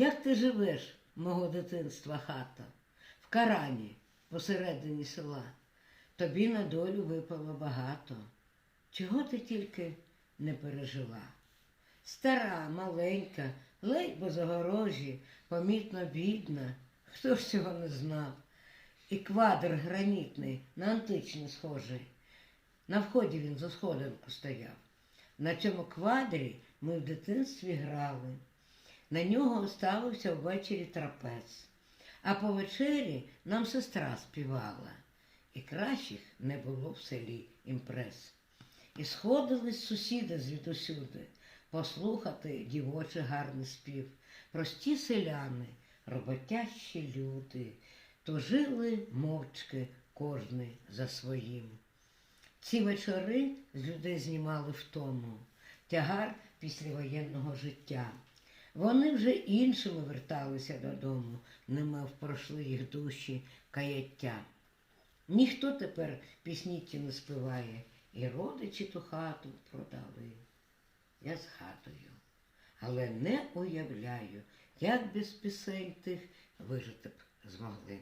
Як ти живеш, мого дитинства хата, в Карані, посередині села? Тобі на долю випало багато. Чого ти тільки не пережила? Стара, маленька, ледь без огорожі, помітно бідна, хто ж цього не знав? І квадр гранітний, на античний схожий. На вході він за сходинку стояв. На цьому квадрі ми в дитинстві грали. На нього ставився ввечері трапез. А по вечері нам сестра співала. І кращих не було в селі імпрес. І сходились сусіди звідусюди послухати дівочий гарний спів. Прості селяни, роботящі люди, то жили мовчки кожний за своїм. Ці вечори з людей знімали втому, тягар післявоєнного життя. Вони вже іншими верталися додому, немов пройшли їх душі каяття. Ніхто тепер пісні ті не співає, і родичі ту хату продали. Я згадую, але не уявляю, як без пісень тих вижити б змогли.